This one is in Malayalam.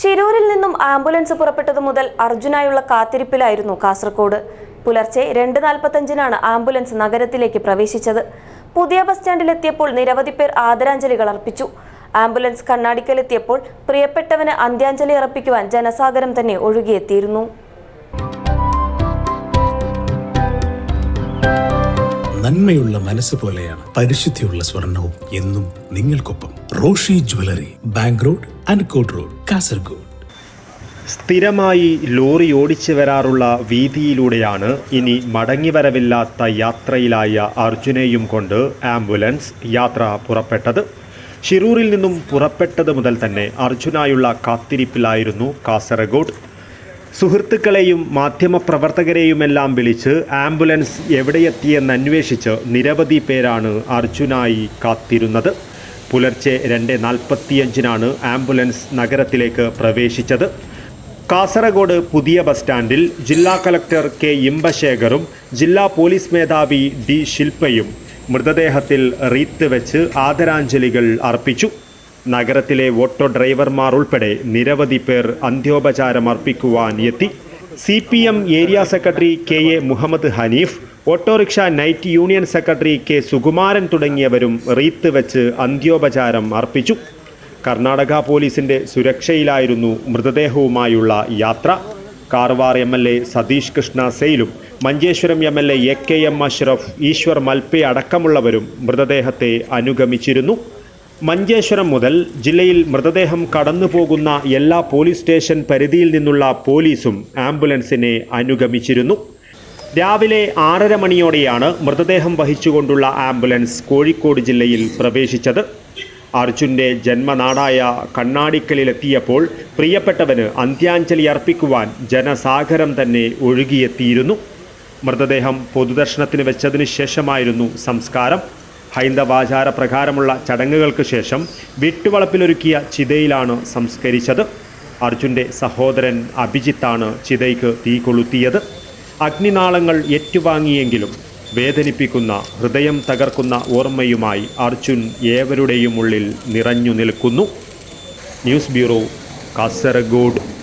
ഷിരൂരിൽ നിന്നും ആംബുലൻസ് പുറപ്പെട്ടതു മുതൽ അർജുനായുള്ള കാത്തിരിപ്പിലായിരുന്നു കാസർകോട്. പുലർച്ചെ രണ്ട് നാൽപ്പത്തഞ്ചിനാണ് ആംബുലൻസ് നഗരത്തിലേക്ക് പ്രവേശിച്ചത്. പുതിയ ബസ് സ്റ്റാൻഡിലെത്തിയപ്പോൾ നിരവധി പേർ ആദരാഞ്ജലികൾ അർപ്പിച്ചു. ആംബുലൻസ് കണ്ണാടിക്കലെത്തിയപ്പോൾ പ്രിയപ്പെട്ടവന് അന്ത്യാഞ്ജലി അർപ്പിക്കുവാൻ ജനസാഗരം തന്നെ ഒഴുകിയെത്തിയിരുന്നു. നന്മയുള്ള മനസ്സ് പോലെയാണ് പരിശുദ്ധിയുള്ള സ്വർണവും എന്നും നിങ്ങൾക്കൊപ്പം Roshi jewellery bank road Ankot road Kasaragod. സ്ഥിരമായി ലോറി ഓടിച്ചു വരാറുള്ള വീതിയിലൂടെയാണ് ഇനി മടങ്ങിവരവില്ലാത്ത യാത്രയിലായ അർജുനെയും കൊണ്ട് ആംബുലൻസ് യാത്ര പുറപ്പെട്ടത്. ഷിറൂരിൽ നിന്നും പുറപ്പെട്ടത് മുതൽ തന്നെ അർജുനായുള്ള കാത്തിരിപ്പിലായിരുന്നു കാസർഗോഡ്. സുഹൃത്തുക്കളെയും മാധ്യമപ്രവർത്തകരെയുമെല്ലാം വിളിച്ച് ആംബുലൻസ് എവിടെയെത്തിയെന്ന് അന്വേഷിച്ച് നിരവധി പേരാണ് അർജുനായി കാത്തിരുന്നത്. പുലർച്ചെ രണ്ട് നാൽപ്പത്തിയഞ്ചിനാണ് ആംബുലൻസ് നഗരത്തിലേക്ക് പ്രവേശിച്ചത്. കാസർഗോഡ് പുതിയ ബസ് സ്റ്റാൻഡിൽ ജില്ലാ കലക്ടർ കെ ഇമ്പശേഖറും ജില്ലാ പോലീസ് മേധാവി ഡി ശില്പയും മൃതദേഹത്തിൽ റീത്ത് വെച്ച് ആദരാഞ്ജലികൾ അർപ്പിച്ചു. നഗരത്തിലെ ഓട്ടോ ഡ്രൈവർമാർ ഉൾപ്പെടെ നിരവധി പേർ അന്ത്യോപചാരം അർപ്പിക്കുവാൻ എത്തി. C P M area secretary K A Muhammad Hanif autorickshaw night union secretary K Sukumaran തുടങ്ങിയവരും റീത്ത് വെച്ച് അന്ത്യോപചാരം അർപ്പിച്ചു. കർണാടക പോലീസിന്റെ സുരക്ഷയിലായിരുന്നു മൃതദേഹവുമായുള്ള യാത്ര. Karwar M L A Satish Krishna സെയിലും Manjeshwaram M L A A K M Ashraf Eshwar Malpe അടക്കമുള്ളവരും മൃതദേഹത്തെ അനുഗമിച്ചിരുന്നു. മഞ്ചേശ്വരം മുതൽ ജില്ലയിൽ മൃതദേഹം കടന്നുപോകുന്ന എല്ലാ പോലീസ് സ്റ്റേഷൻ പരിധിയിൽ നിന്നുള്ള പോലീസും ആംബുലൻസിനെ അനുഗമിച്ചിരുന്നു. രാവിലെ ആറര മണിയോടെയാണ് മൃതദേഹം വഹിച്ചുകൊണ്ടുള്ള ആംബുലൻസ് കോഴിക്കോട് ജില്ലയിൽ പ്രവേശിച്ചത്. അർജുന്റെ ജന്മനാടായ കണ്ണാടിക്കലിലെത്തിയപ്പോൾ പ്രിയപ്പെട്ടവന് അന്ത്യാഞ്ജലി അർപ്പിക്കുവാൻ ജനസാഗരം തന്നെ ഒഴുകിയെത്തിയിരുന്നു. മൃതദേഹം പൊതുദർശനത്തിന് വെച്ചതിന് ശേഷമായിരുന്നു സംസ്കാരം. ഹൈന്ദവാചാര പ്രകാരമുള്ള ചടങ്ങുകൾക്ക് ശേഷം വീട്ടുവളപ്പിലൊരുക്കിയ ചിതയിലാണ് സംസ്കരിച്ചത്. അർജുന്റെ സഹോദരൻ അഭിജിത്താണ് ചിതയ്ക്ക് തീ കൊളുത്തിയത്. അഗ്നിനാളങ്ങൾ ഏറ്റുവാങ്ങിയെങ്കിലും വേദനിപ്പിക്കുന്ന ഹൃദയം തകർക്കുന്ന ഓർമ്മയുമായി അർജുൻ ഏവരുടെയും ഉള്ളിൽ നിറഞ്ഞു നിൽക്കുന്നു. News bureau Kasaragod.